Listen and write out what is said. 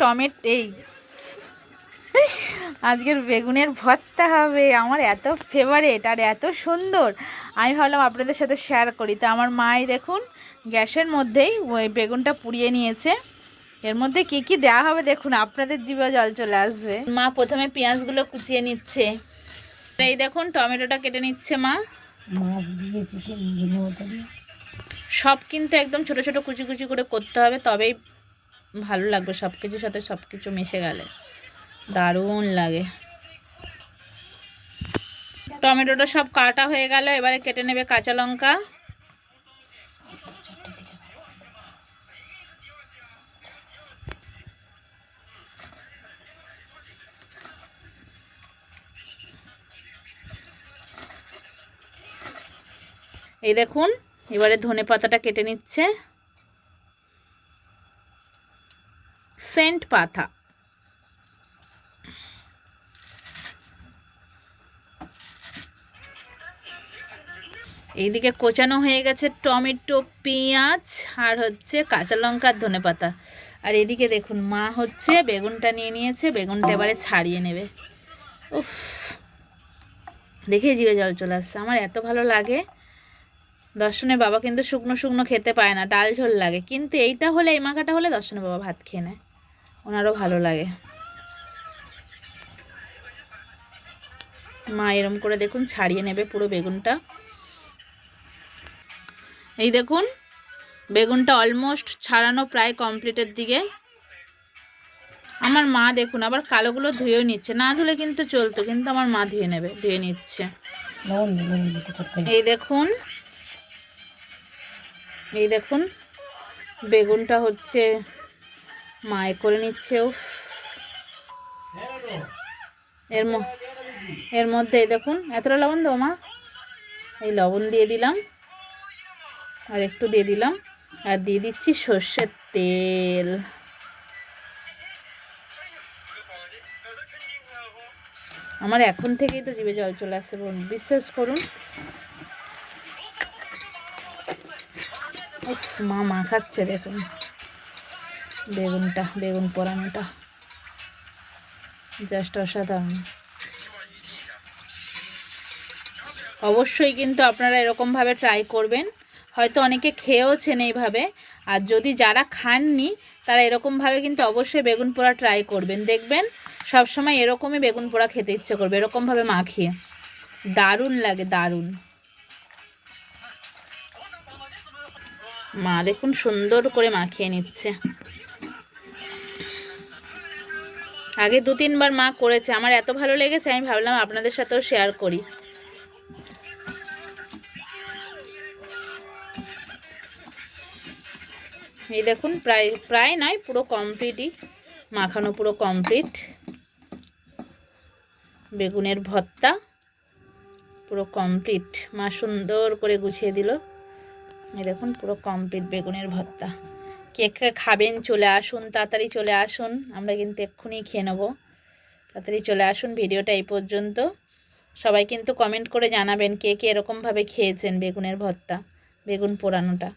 Tomato এই। আজকের বেগুনের ভর্তা হবে আমার এত ফেভারেট আর এত সুন্দর। আমি ভাবলাম আপনাদের সাথে শেয়ার করি। তো আমার মাই দেখুন গ্যাসের মধ্যেই ওই বেগুনটা পুড়িয়ে নিয়েছে। এর মধ্যে কি কি দেওয়া হবে দেখুন আপনাদের জিভে জল চলে আসবে। মা প্রথমে পেঁয়াজগুলো কুচিয়ে নিচ্ছে। এই দেখুন টমেটোটা কেটে নিচ্ছে মা। মাছ দিয়ে চিকেন সব কিন্তু একদম ছোট ছোট কুচি কুচি করে করতে হবে তবেই ভালো লাগবে সব কিছুর সাথে সব কিছু মিশে গেলে। দারুণ লাগে। টমেটোটা সব কাটা হয়ে গেল, এবারে কেটে নেবে কাঁচা লঙ্কা। এই দেখুন, এবারে ধনে পাতাটা কেটে নিচ্ছে। সেন্ট পাতা। এইদিকে কোচানো হয়ে গেছে টমেটো, পেঁয়াজ আর হচ্ছে কাঁচা লঙ্কা ধনে পাতা। আর এদিকে দেখুন, মা হচ্ছে বেগুনটা নিয়ে নিয়েছে, বেগুনটা এবারে ছাড়িয়ে নেবে। উফ দেখে জিভে জল চলে আসছে। আমার এত ভালো লাগে। দর্শনের বাবা কিন্তু শুকনো শুকনো খেতে পায় না, ডাল ঝোল লাগে। কিন্তু এইটা হলে, এই মাখাটা হলে দর্শনের বাবা ভাত খেয়ে নেয়। ওনারও ভালো লাগে। মা এরম করে দেখুন ছাড়িয়ে নেবে পুরো বেগুনটা। এই দেখুন বেগুনটা অলমোস্ট ছাড়ানো প্রায় কমপ্লিটের দিকে। আমার মা দেখুন আবার কালোগুলো ধুয়েও নিচ্ছে। না ধুলে কিন্তু চলতো কিন্তু আমার মা ধুয়ে নেবে ধুয়ে নিচ্ছে। এই দেখুন এই দেখুন বেগুনটা হচ্ছে মায়ে করে নিচ্ছে এর এর মধ্যে দেখুন, এতটা লবণ দেবো মা? এই লবণ দিয়ে দিলাম, আর একটু দিয়ে দিলাম, আর দিয়ে দিচ্ছি সর্ষের তেল। আমার এখন থেকেই তো জিভে জল চলে আসছে বোন, বিশ্বাস করুন। মা মাখাচ্ছে দেখুন। বেগুনটা, বেগুন পোড়ানোটা। জাস্ট অসাধারণ। অবশ্যই কিন্তু আপনারা এরকমভাবে ট্রাই করবেন। হয়তো অনেকে খেয়েওছেন এইভাবে। আর যদি যারা খাননি, তারা এরকমভাবে কিন্তু অবশ্যই বেগুন পোড়া ট্রাই করবেন। দেখবেন সবসময় এরকমই বেগুন পোড়া খেতে ইচ্ছে করবে, এরকমভাবে মাখিয়ে। দারুণ লাগে, দারুণ। মা দেখুন সুন্দর করে মাখিয়ে নিচ্ছে। আগে দু তিনবার মা করেছে, আমার এত ভালো লেগেছে, আমি ভাবলাম আপনাদের সাথেও শেয়ার করি। এই দেখুন, প্রায় প্রায় নয়, পুরো কমপ্লিটই মাখানো পুরো কমপ্লিট বেগুনের ভর্তা, পুরো কমপ্লিট মা সুন্দর করে গুছিয়ে দিল। এই দেখুন, পুরো কমপ্লিট বেগুনের ভর্তা। কে কে খাবেন, চলে আসুন, তাড়াতাড়ি চলে আসুন। আমরা কিন্তু এক্ষুনি খেয়ে নেব। তাড়াতাড়ি চলে আসুন, ভিডিওটা এই পর্যন্ত। সবাই কিন্তু কমেন্ট করে জানাবেন কে কে এরকমভাবে খেয়েছেন বেগুনের ভর্তা, বেগুন পোড়ানোটা।